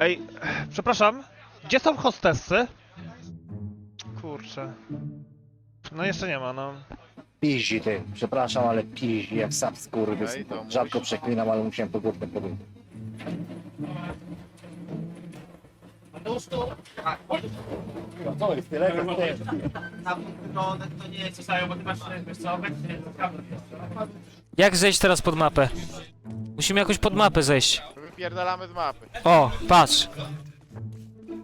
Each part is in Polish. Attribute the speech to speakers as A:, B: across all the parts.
A: Ej, przepraszam, gdzie są hostessy? Kurczę. No jeszcze nie ma, no.
B: Piździ ty, przepraszam, ale piździ jak sam skurwy.
C: Okej, to
B: Rzadko
C: musisz-
B: przeklinam, ale musiałem to górkę powiedzieć. Co jest tyle?
D: No, to nie jest coś, bo ty masz, wiesz co, obecnie
E: Jak zejść teraz pod mapę? Musimy jakoś pod mapę zejść.
C: Wypierdalamy z mapy.
E: O, patrz.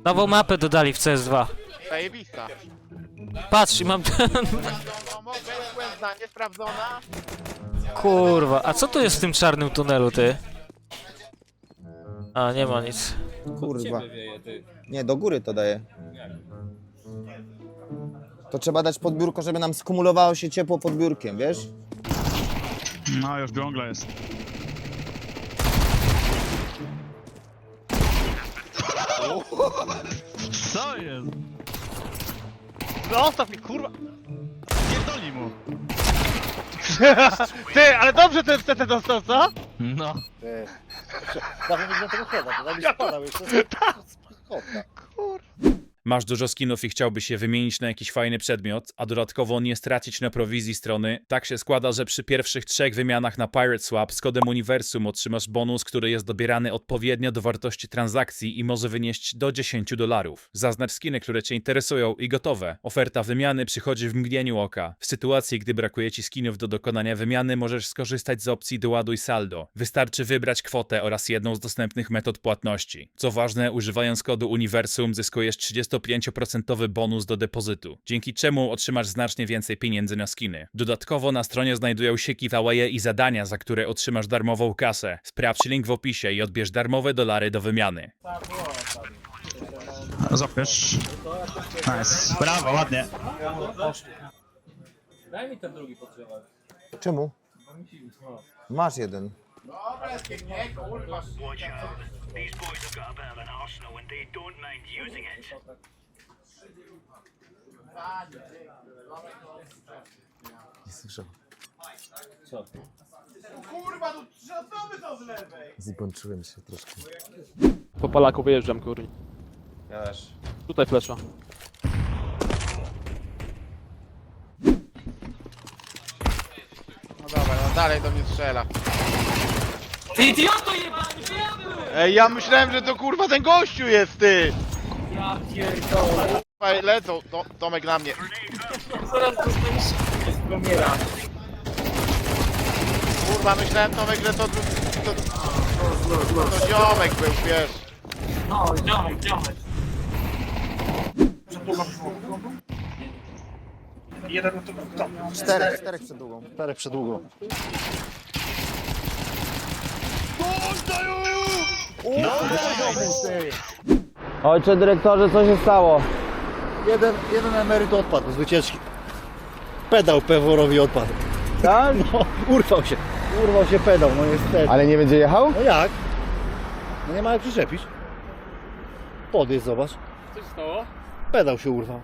E: Nową mapę dodali w CS2.
C: Zajebista.
E: Patrz, i mam...
C: Sprawdzona.
E: Kurwa, a co tu jest w tym czarnym tunelu, ty? A, nie ma nic.
F: Kurwa. Nie, do góry to daje. To trzeba dać pod biurko, żeby nam skumulowało się ciepło pod biurkiem, wiesz?
G: No, już dżungla jest. Co jest?
A: Zostaw mi, kurwa!
G: Pierdoli mu.
A: Ty, ale dobrze ten CT dostał, co?
G: No.
B: Ty. Dawno mi do tego choda, to daj mi spadał jeszcze. Chodna.
H: Masz dużo skinów i chciałbyś je wymienić na jakiś fajny przedmiot, a dodatkowo nie stracić na prowizji strony. Tak się składa, że przy pierwszych trzech wymianach na Pirate Swap z kodem Uniwersum otrzymasz bonus, który jest dobierany odpowiednio do wartości transakcji i może wynieść do 10 dolarów. Zaznacz skiny, które Cię interesują i gotowe. Oferta wymiany przychodzi w mgnieniu oka. W sytuacji, gdy brakuje Ci skinów do dokonania wymiany, możesz skorzystać z opcji doładuj saldo. Wystarczy wybrać kwotę oraz jedną z dostępnych metod płatności. Co ważne, używając kodu Uniwersum zyskujesz 35% bonus do depozytu, dzięki czemu otrzymasz znacznie więcej pieniędzy na skiny. Dodatkowo na stronie znajdują się giveawaye i zadania, za które otrzymasz darmową kasę. Sprawdź link w opisie i odbierz darmowe dolary do wymiany.
G: Zapiesz. Nice. Brawo, ładnie.
F: Czemu? Masz jeden. Nie słyszę.
C: Kurwa, tu trzy osoby są z lewej.
F: Zbączyłem się troszkę.
I: Po Polaku wyjeżdżam, kurni.
F: Ja też.
I: Tutaj flesza.
C: No dobra, no dalej do mnie strzela.
D: Ty idioto jebany, gdzie ja byłem?
C: Ej, ja myślałem, że to kurwa ten gościu jest ty!
D: Ja pierdolę.
C: Ej, lecą, to, Tomek na mnie.
D: Zaraz dostaniesz Gomiera.
C: Kurwa, myślałem Tomek, że to, to, to, to ziomek był, wiesz.
D: No, ziomek, ziomek. Jeden to kto?
F: Czterech, czterech przed długą.
B: Czterech przedługo.
F: Ojcze dyrektorze, co się stało?
B: Jeden, jeden emeryt odpadł z wycieczki. Pedał peworowi odpadł.
F: Tak?
B: No, urwał się. Urwał się pedał, no niestety.
F: Ale nie będzie jechał?
B: No jak? No nie ma jak przyczepić. Podjedź, zobacz.
I: Co się stało?
B: Pedał się urwał.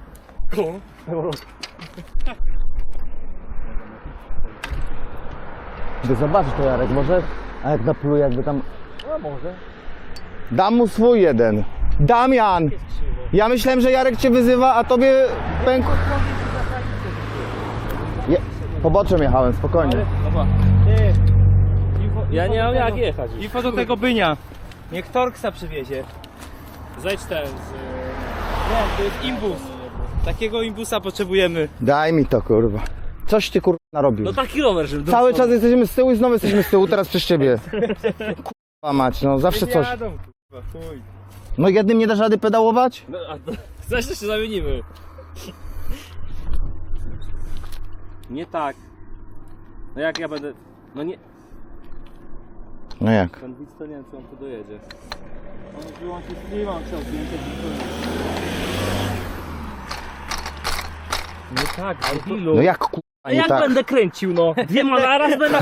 F: Ty zobaczysz to Jarek, może? A jak napluje jakby tam...
B: No może.
F: Dam mu swój jeden. Damian! Ja myślałem, że Jarek cię wyzywa, a tobie pękł... Je... Poboczem jechałem, spokojnie.
I: Ja nie mam jak jechać. Info do tego bynia. Niech Torksa przywiezie. Zejdź ten z... Nie, to jest imbus. Takiego imbusa potrzebujemy.
F: Daj mi to, kurwa. Coś ty, kurwa, narobił.
I: No taki rower, żeby...
F: Cały czas jesteśmy z tyłu i znowu jesteśmy z tyłu, teraz przez ciebie. Kurwa mać, no zawsze coś.
I: Chuj.
F: No jednym nie dasz rady pedałować?
I: No, a to... Zaś to się zamienimy. Nie tak. No jak ja będę... No nie...
F: No jak?
I: Ten widz to nie wiem, czy on tu dojedzie. On wyłączył streama, on chciał zdjęcie Nie tak, debilu.
F: No jak kurwa
I: A
F: nie
I: jak
F: tak?
I: będę kręcił, no? Dwiema naraz będę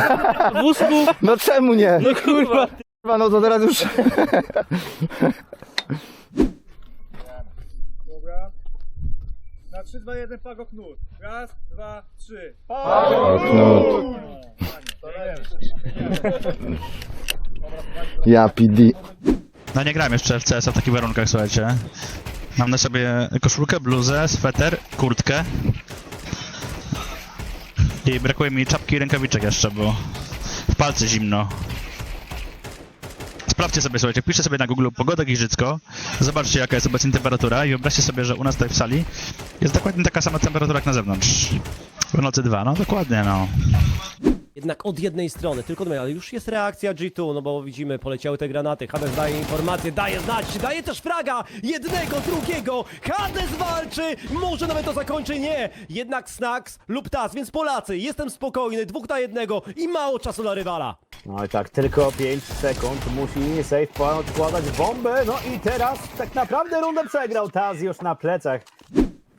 I: w wózku?
F: No czemu nie?
I: No kurwa.
F: Kurwa, no to teraz już...
G: Na 3, 2, 1, pago knut. Raz, dwa, trzy.
F: Ja PD.
G: No nie grałem jeszcze w CS w takich warunkach, słuchajcie. Mam na sobie koszulkę, bluzę, sweter, kurtkę. I brakuje mi czapki i rękawiczek jeszcze, bo w palce zimno. Sprawdźcie sobie, słuchajcie, piszcie sobie na Google pogoda Giżycko, zobaczcie jaka jest obecnie temperatura i wyobraźcie sobie, że u nas tutaj w sali jest dokładnie taka sama temperatura jak na zewnątrz. W nocy dwa, no dokładnie, no.
J: Jednak od jednej strony, tylko od ale już jest reakcja G2, no bo widzimy, poleciały te granaty, Hades daje informację, daje znać, daje też fraga, jednego, drugiego, Hades walczy, może nawet to zakończy, nie, jednak Snax lub Taz, więc Polacy, jestem spokojny, dwóch na jednego i mało czasu dla rywala.
K: No i tak, tylko 5 sekund musi safe odkładać bombę, no i teraz tak naprawdę rundę przegrał, Taz już na plecach.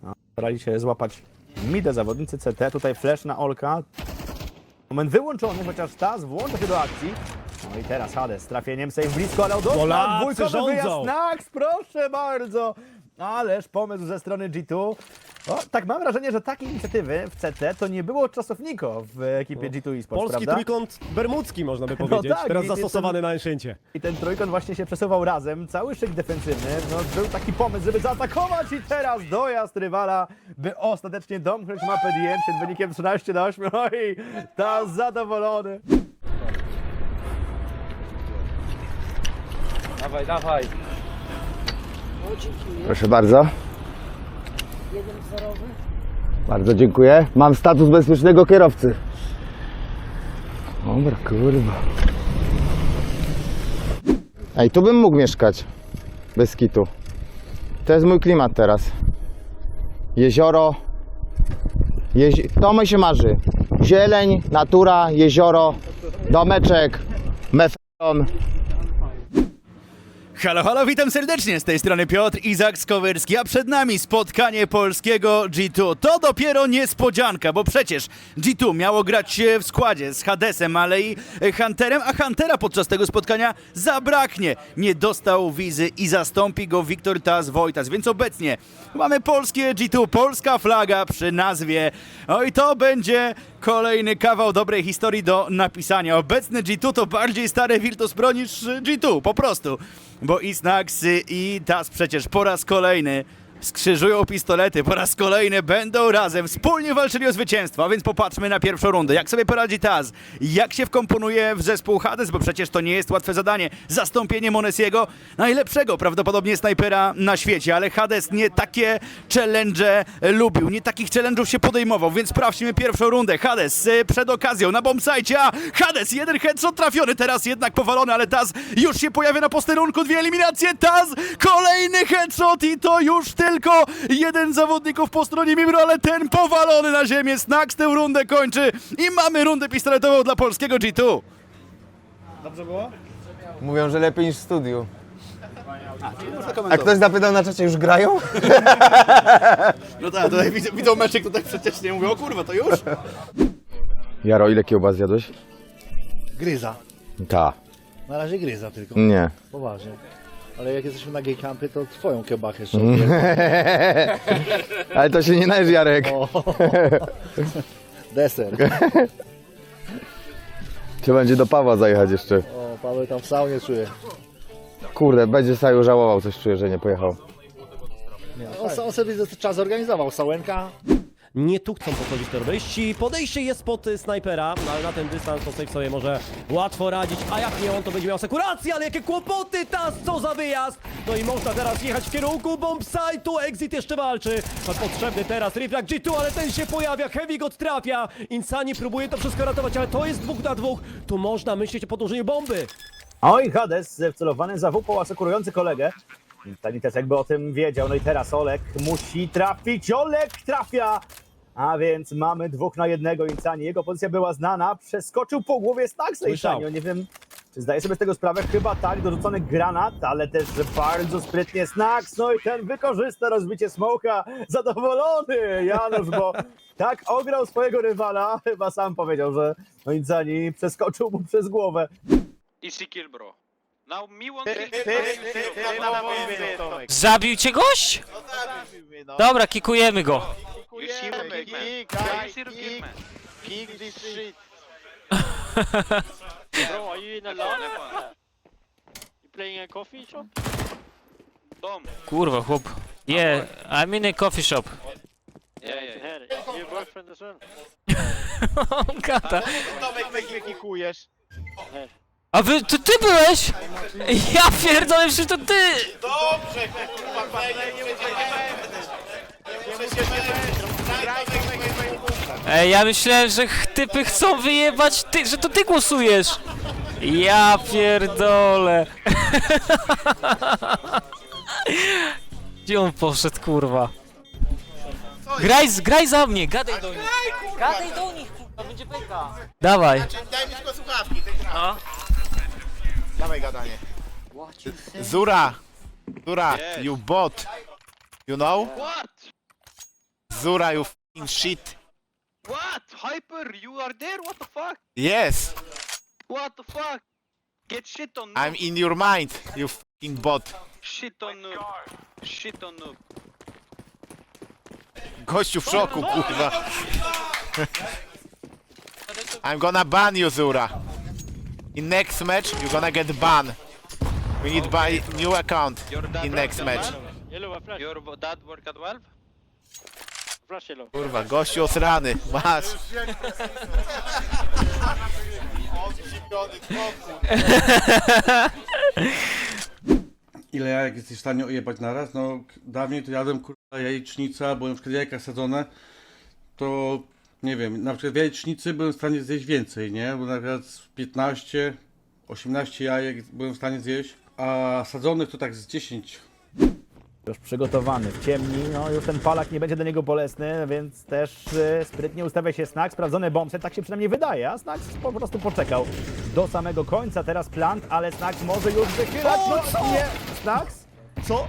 K: No, starali się złapać midę zawodnicy CT, tutaj flash na Olka. Moment wyłączony, chociaż Taz włącza się do akcji. No i teraz Hades trafieniem safe blisko, ale odostał
J: Polacy
K: dwójkowy
J: rządzą.
K: wyjazd Nax, proszę bardzo. Ależ pomysł ze strony G2. O, tak mam wrażenie, że takiej inicjatywy w CT to nie było czasowniko w ekipie G2 eSports,
J: Polski
K: prawda?
J: trójkąt bermudzki, można by powiedzieć,
K: tak,
J: teraz
K: i- i
J: zastosowany na Enszyncie.
K: I ten trójkąt właśnie się przesuwał razem, cały szyk defensywny. No, był taki pomysł, żeby zaatakować i teraz dojazd rywala, by ostatecznie domknąć mapę DM przed wynikiem 13 do 8. No i ta zadowolony.
I: Dawaj, dawaj.
K: Proszę bardzo. Dziękuję. Mam status bezpiecznego kierowcy. Dobra, kurwa. Ej, tu bym mógł mieszkać. Bez kitu. To jest mój klimat teraz. Jezioro. Jezi... To mi się marzy. Zieleń, natura, jezioro, domeczek, mefron.
L: Halo, halo, witam serdecznie z tej strony Piotr Izak Skowerski, a przed nami spotkanie polskiego G2. To dopiero niespodzianka, bo przecież G2 miało grać w składzie z Hadesem, ale i Hunterem, a Huntera podczas tego spotkania zabraknie. Nie dostał wizy i zastąpi go Wiktor Taz Wojtas, więc obecnie mamy polskie G2, polska flaga przy nazwie. Oj, to będzie kolejny kawał dobrej historii do napisania. Obecny G2 to bardziej stare Virtus Pro niż e, G2, po prostu. Bo i Snacksy i Taz przecież po raz kolejny skrzyżują pistolety, po raz kolejny będą razem, wspólnie walczyli o zwycięstwo, a więc popatrzmy na pierwszą rundę. Jak sobie poradzi Taz? Jak się wkomponuje w zespół Hades, bo przecież to nie jest łatwe zadanie. Zastąpienie Monesiego, najlepszego prawdopodobnie snajpera na świecie, ale Hades nie takie challenge lubił, nie takich challenge'ów się podejmował, więc sprawdźmy pierwszą rundę. Hades y, przed okazją na bombsite, a Hades jeden headshot trafiony, teraz jednak powalony, ale Taz już się pojawia na posterunku, dwie eliminacje, Taz, kolejny headshot i to już tylko jeden zawodników po stronie Mimro, ale ten powalony na ziemię, Snax tę rundę kończy i mamy rundę pistoletową dla polskiego G2.
K: Mówią, że lepiej niż w studiu. A ktoś zapytał na czacie, już grają?
L: No tak, tutaj widzą, widzą meczek tutaj przecież nie mówią, o kurwa, to już?
K: Jaro, ile kiełbas zjadłeś?
B: Gryza.
K: Ta.
B: Na razie gryza tylko.
K: Nie.
B: Poważnie. Ale jak jesteśmy na gay campie, to twoją kiełbachę jeszcze.
K: Ale to się nie należy, Jarek.
B: Deser.
K: Czy będzie do Pawła zajechać jeszcze?
B: O, Paweł tam w saunie czuje.
K: Kurde, będzie Saju żałował, coś czuję, że nie pojechał.
B: On, on sobie czas zorganizował. Sałenka.
J: Nie tu chcą podchodzić terroryści. Podejście jest pod y, snajpera, no ale na ten dystans to safe sobie może łatwo radzić. A jak nie on, to będzie miał sekurację, ale jakie kłopoty, tas, co za wyjazd! No i można teraz jechać w kierunku bombsite'u, Exit jeszcze walczy. To potrzebny teraz Reflak G2, ale ten się pojawia, Heavy go trafia. Insani próbuje to wszystko ratować, ale to jest dwóch na dwóch. Tu można myśleć o podłożeniu bomby.
K: Oj, Hades, wcelowany za WP, asekurujący kolegę. Tani też jakby o tym wiedział. No i teraz Olek musi trafić. Olek trafia! A więc mamy dwóch na jednego Insani. Jego pozycja była znana. Przeskoczył po głowie Staxa
J: Słyszał.
K: Insani. Nie wiem, czy zdaje sobie z tego sprawę. Chyba tak, dorzucony granat, ale też bardzo sprytnie Snax. No i ten wykorzysta rozbicie smoka. Zadowolony Janusz, bo tak ograł swojego rywala. Chyba sam powiedział, że no Insani przeskoczył mu przez głowę.
C: Easy kill, bro. Now me want
E: Zabił cię gość? Dobra, kikujemy go.
C: You see the kick, man. You see the kick, man.
L: Kick this shit.
C: Bro, are you in a lot?
I: playing a coffee shop?
C: Dom.
E: Kurwa, chłop. Yeah, I'm in a coffee shop.
I: Yeah, yeah. Your boyfriend as well?
E: On gada.
C: Tomek, mnie kikujesz.
E: A wy, to ty byłeś? Ja pierdolę, przecież to ty!
C: Dobrze, kurwa, nie muszę się
E: Ej, ja myślałem, że ch- typy chcą wyjebać ty, że to ty głosujesz. Ja pierdolę. Gdzie on poszedł, kurwa? Graj, z- graj za mnie, gadaj do nich. Gadaj do nich, kurwa, będzie beka. Dawaj.
C: Daj mi tylko słuchawki, ty gra. Dawaj gadanie. Zura! Zura, you bot. You know?
I: What?
C: Zura, you fucking shit.
I: What? Hyper, you are there? What the fuck?
C: Yes,
I: What the fuck? Get shit on noob.
C: I'm in your mind, you fucking bot.
I: Shit on noob. Shit on noob.
C: Gościu w szoku, kurwa. I'm gonna ban you, Zura. In next match, you're gonna get ban. We need buy new account in next match.
I: Yellow, a flash. Your dad work at Valve? Flash yellow.
C: Kurwa, gościu osrany, masz.
M: Ile jajek jesteś w stanie ojebać naraz? No, k- dawniej to jadłem kurwa jajecznica, bo na przykład jajka sadzone, to nie wiem, na przykład w jajecznicy byłem w stanie zjeść więcej, nie? Bo na przykład z 15, 18 jajek byłem w stanie zjeść, a sadzonych to tak z 10.
K: Już przygotowany w ciemni, no już ten palak nie będzie do niego bolesny, więc też y, sprytnie ustawia się Snack, sprawdzony bombset, tak się przynajmniej wydaje, a Snack po prostu poczekał do samego końca, teraz plant, ale Snack może już wychylać, no
J: co?
K: nie, Snacks?
J: Co?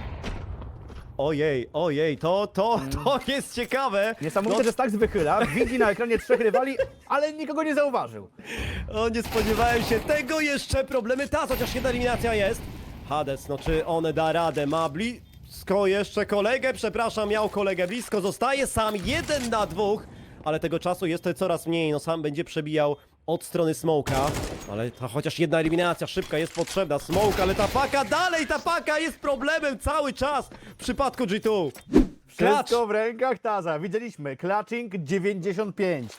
J: Ojej, ojej, to, to, to jest ciekawe.
K: Niesamowite,
J: No-
K: że Snax wychyla, widzi na ekranie trzech rywali, ale nikogo nie zauważył.
J: O, nie spodziewałem się tego jeszcze problemy. Ta, chociaż jedna eliminacja jest. Hades, no czy on da radę? Ma blisko jeszcze kolegę, przepraszam, miał kolegę blisko. Zostaje sam jeden na dwóch, ale tego czasu jest coraz mniej. No sam będzie przebijał od strony Smoka. Ale ta chociaż jedna eliminacja szybka jest potrzebna. Smoke, ale ta paka dalej, ta paka jest problemem cały czas w przypadku G2. Klacz!
K: Wszystko w rękach Taza. Widzieliśmy. Clutching 95.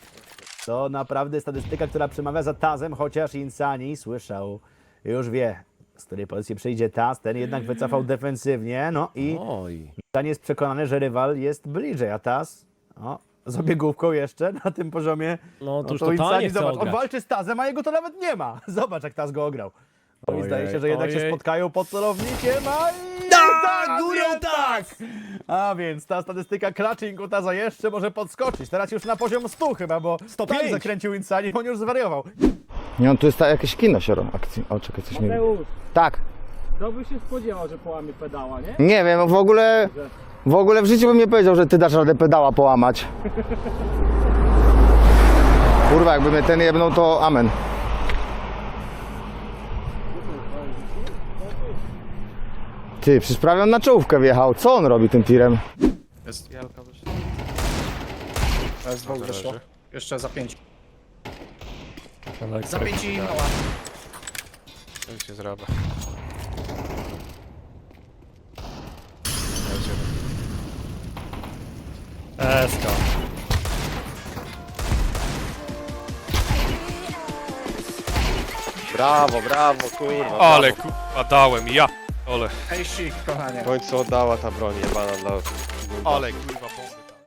K: To naprawdę statystyka, która przemawia za Tazem, chociaż Insani słyszał, już wie, z której pozycji przyjdzie Taz. Ten jednak wycofał defensywnie. No i
J: Oj.
K: Insani jest przekonany, że rywal jest bliżej, a Taz o, z obiegówką jeszcze na tym poziomie.
J: No to już
K: to
J: totalnie
K: Insani,
J: chce
K: zobacz, on
J: ograć.
K: walczy z Tazem, a jego to nawet nie ma. Zobacz, jak Taz go ograł. No i
J: Ojej,
K: zdaje się, że jednak się
J: ojej.
K: spotkają pod celownikiem, a i...
J: Tak, górą
K: jednak!
J: tak!
K: A więc ta statystyka clutchingu Taza jeszcze może podskoczyć. Teraz już na poziom 100 chyba, bo
J: 105.
K: tak zakręcił Insani, on już zwariował.
B: Nie, on tu jest ta, jakieś kino się robi. Akcji. O, czekaj, coś nie Tak.
M: Kto by się spodziewał, że połamie pedała, nie?
B: Nie wiem, w ogóle... W ogóle w życiu bym nie powiedział, że ty dasz radę pedała połamać. Kurwa, jakby mnie ten jebnął, to amen. Ty, przecież prawie on na czołówkę wjechał. Co on robi tym tirem?
I: Jest dwóch wyszło. Jeszcze za pięć.
C: Za pięć i mała.
I: Nic nie zrobię.
A: Eska.
I: Brawo, brawo, kurwa.
A: Ale kurwa dałem, ja ole.
I: Hej, kochanie.
N: W końcu oddała ta broń jebana dla...
A: Ale kurwa.